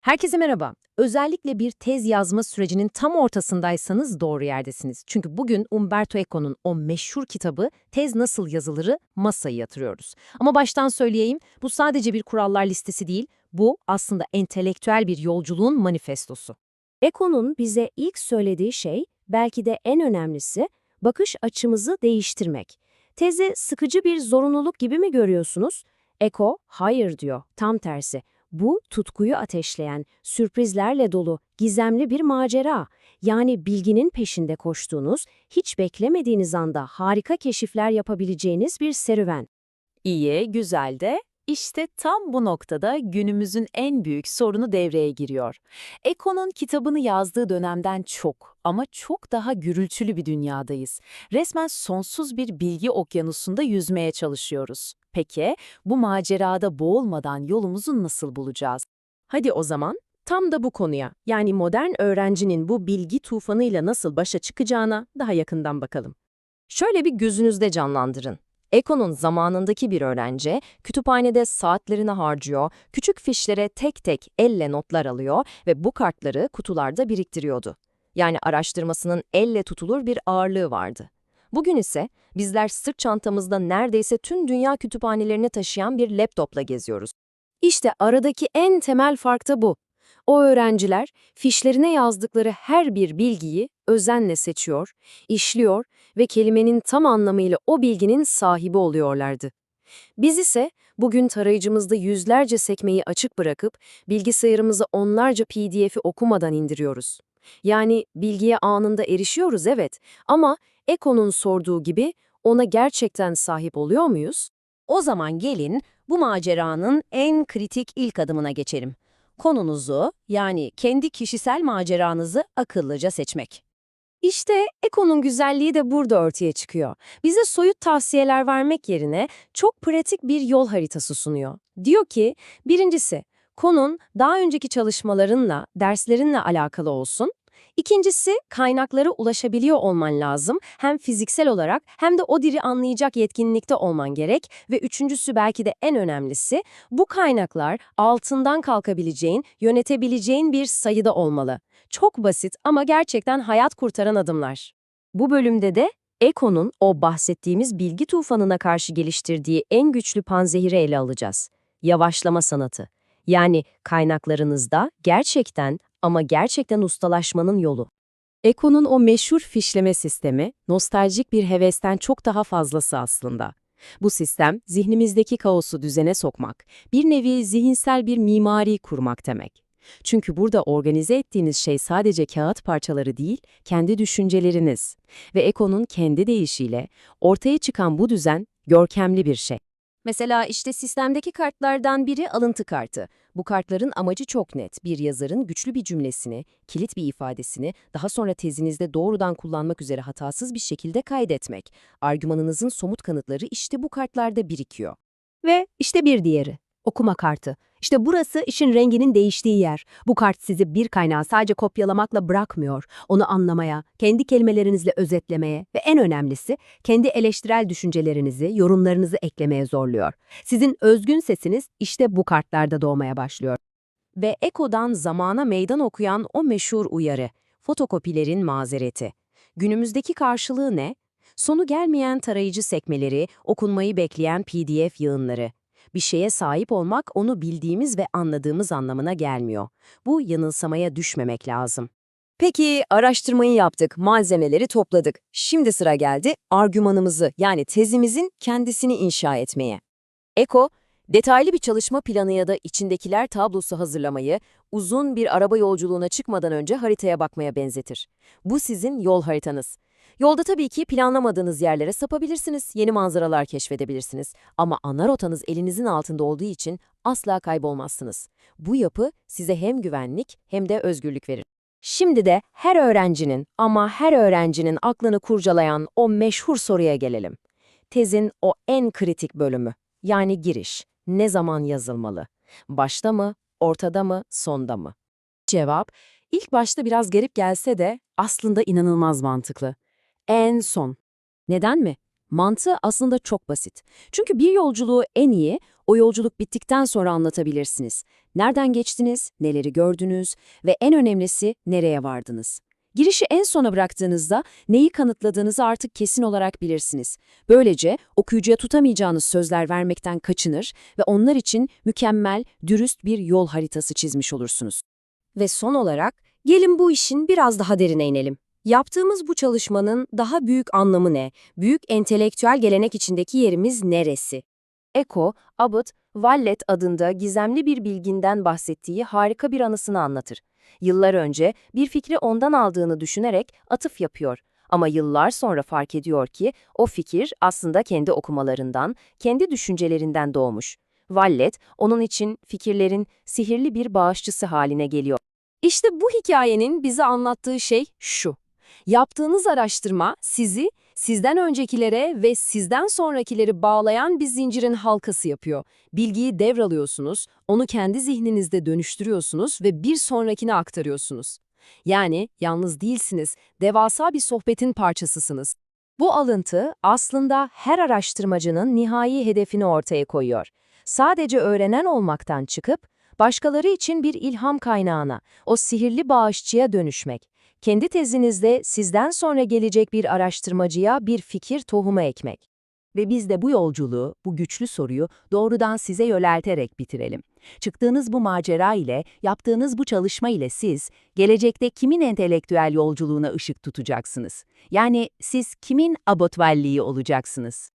Herkese merhaba. Özellikle bir tez yazma sürecinin tam ortasındaysanız doğru yerdesiniz. Çünkü bugün Umberto Eco'nun o meşhur kitabı Tez Nasıl Yazılır'ı masaya yatırıyoruz. Ama baştan söyleyeyim, bu sadece bir kurallar listesi değil, bu aslında entelektüel bir yolculuğun manifestosu. Eko'nun bize ilk söylediği şey, belki de en önemlisi, bakış açımızı değiştirmek. Tezi sıkıcı bir zorunluluk gibi mi görüyorsunuz? Eko, hayır diyor, tam tersi. Bu, tutkuyu ateşleyen, sürprizlerle dolu, gizemli bir macera. Yani bilginin peşinde koştuğunuz, hiç beklemediğiniz anda harika keşifler yapabileceğiniz bir serüven. İyi, güzel de işte tam bu noktada günümüzün en büyük sorunu devreye giriyor. Eko'nun kitabını yazdığı dönemden çok ama çok daha gürültülü bir dünyadayız. Resmen sonsuz bir bilgi okyanusunda yüzmeye çalışıyoruz. Peki bu macerada boğulmadan yolumuzu nasıl bulacağız? Hadi o zaman tam da bu konuya, yani modern öğrencinin bu bilgi tufanıyla nasıl başa çıkacağına daha yakından bakalım. Şöyle bir gözünüzde canlandırın. Eko'nun zamanındaki bir öğrenci, kütüphanede saatlerini harcıyor, küçük fişlere tek tek elle notlar alıyor ve bu kartları kutularda biriktiriyordu. Yani araştırmasının elle tutulur bir ağırlığı vardı. Bugün ise bizler sırt çantamızda neredeyse tüm dünya kütüphanelerini taşıyan bir laptopla geziyoruz. İşte aradaki en temel fark da bu. O öğrenciler fişlerine yazdıkları her bir bilgiyi özenle seçiyor, işliyor ve kelimenin tam anlamıyla o bilginin sahibi oluyorlardı. Biz ise bugün tarayıcımızda yüzlerce sekmeyi açık bırakıp bilgisayarımıza onlarca PDF'i okumadan indiriyoruz. Yani bilgiye anında erişiyoruz evet ama Eko'nun sorduğu gibi ona gerçekten sahip oluyor muyuz? O zaman gelin bu maceranın en kritik ilk adımına geçelim. Konunuzu, yani kendi kişisel maceranızı akıllıca seçmek. İşte Eko'nun güzelliği de burada ortaya çıkıyor. Bize soyut tavsiyeler vermek yerine çok pratik bir yol haritası sunuyor. Diyor ki, birincisi, konun daha önceki çalışmalarınla, derslerinle alakalı olsun. İkincisi, kaynaklara ulaşabiliyor olman lazım. Hem fiziksel olarak hem de o dili anlayacak yetkinlikte olman gerek. Ve üçüncüsü belki de en önemlisi, bu kaynaklar altından kalkabileceğin, yönetebileceğin bir sayıda olmalı. Çok basit ama gerçekten hayat kurtaran adımlar. Bu bölümde de Eko'nun o bahsettiğimiz bilgi tufanına karşı geliştirdiği en güçlü panzehiri ele alacağız. Yavaşlama sanatı. Yani kaynaklarınızda gerçekten ama gerçekten ustalaşmanın yolu. Eko'nun o meşhur fişleme sistemi, nostaljik bir hevesten çok daha fazlası aslında. Bu sistem, zihnimizdeki kaosu düzene sokmak, bir nevi zihinsel bir mimari kurmak demek. Çünkü burada organize ettiğiniz şey sadece kağıt parçaları değil, kendi düşünceleriniz. Ve Eko'nun kendi deyişiyle ortaya çıkan bu düzen görkemli bir şey. Mesela işte sistemdeki kartlardan biri alıntı kartı. Bu kartların amacı çok net. Bir yazarın güçlü bir cümlesini, kilit bir ifadesini daha sonra tezinizde doğrudan kullanmak üzere hatasız bir şekilde kaydetmek. Argümanınızın somut kanıtları işte bu kartlarda birikiyor. Ve işte bir diğeri. Okuma kartı. İşte burası işin renginin değiştiği yer. Bu kart sizi bir kaynağı sadece kopyalamakla bırakmıyor. Onu anlamaya, kendi kelimelerinizle özetlemeye ve en önemlisi kendi eleştirel düşüncelerinizi, yorumlarınızı eklemeye zorluyor. Sizin özgün sesiniz işte bu kartlarda doğmaya başlıyor. Ve Eko'dan zamana meydan okuyan o meşhur uyarı, fotokopilerin mazereti. Günümüzdeki karşılığı ne? Sonu gelmeyen tarayıcı sekmeleri, okunmayı bekleyen PDF yığınları. Bir şeye sahip olmak onu bildiğimiz ve anladığımız anlamına gelmiyor. Bu yanılsamaya düşmemek lazım. Peki araştırmayı yaptık, malzemeleri topladık. Şimdi sıra geldi argümanımızı yani tezimizin kendisini inşa etmeye. Eko, detaylı bir çalışma planı ya da içindekiler tablosu hazırlamayı uzun bir araba yolculuğuna çıkmadan önce haritaya bakmaya benzetir. Bu sizin yol haritanız. Yolda tabii ki planlamadığınız yerlere sapabilirsiniz, yeni manzaralar keşfedebilirsiniz. Ama ana rotanız elinizin altında olduğu için asla kaybolmazsınız. Bu yapı size hem güvenlik hem de özgürlük verir. Şimdi de her öğrencinin ama her öğrencinin aklını kurcalayan o meşhur soruya gelelim. Tezin o en kritik bölümü, yani giriş. Ne zaman yazılmalı? Başta mı, ortada mı, sonda mı? Cevap, ilk başta biraz garip gelse de aslında inanılmaz mantıklı en son. Neden mi? Mantığı aslında çok basit. Çünkü bir yolculuğu en iyi, O yolculuk bittikten sonra anlatabilirsiniz. Nereden geçtiniz, neleri gördünüz ve en önemlisi nereye vardınız? Girişi en sona bıraktığınızda neyi kanıtladığınızı artık kesin olarak bilirsiniz. Böylece okuyucuya tutamayacağınız sözler vermekten kaçınır ve onlar için mükemmel, dürüst bir yol haritası çizmiş olursunuz. Ve son olarak gelin bu işin biraz daha derine inelim. Yaptığımız bu çalışmanın daha büyük anlamı ne? Büyük entelektüel gelenek içindeki yerimiz neresi? Eko, Abbott, Wallet adında gizemli bir bilginden bahsettiği harika bir anısını anlatır. Yıllar önce bir fikri ondan aldığını düşünerek atıf yapıyor. Ama yıllar sonra fark ediyor ki o fikir aslında kendi okumalarından, kendi düşüncelerinden doğmuş. Wallet, onun için fikirlerin sihirli bir bağışçısı haline geliyor. İşte bu hikayenin bize anlattığı şey şu. Yaptığınız araştırma sizi, sizden öncekilere ve sizden sonrakileri bağlayan bir zincirin halkası yapıyor. Bilgiyi devralıyorsunuz, onu kendi zihninizde dönüştürüyorsunuz ve bir sonrakine aktarıyorsunuz. Yani yalnız değilsiniz, devasa bir sohbetin parçasısınız. Bu alıntı aslında her araştırmacının nihai hedefini ortaya koyuyor. Sadece öğrenen olmaktan çıkıp, başkaları için bir ilham kaynağına, o sihirli bağışçıya dönüşmek. Kendi tezinizde sizden sonra gelecek bir araştırmacıya bir fikir tohumu ekmek. Ve biz de bu yolculuğu, bu güçlü soruyu doğrudan size yönelterek bitirelim. Çıktığınız bu macera ile, yaptığınız bu çalışma ile siz, gelecekte kimin entelektüel yolculuğuna ışık tutacaksınız? Yani siz kimin abotvelliği olacaksınız?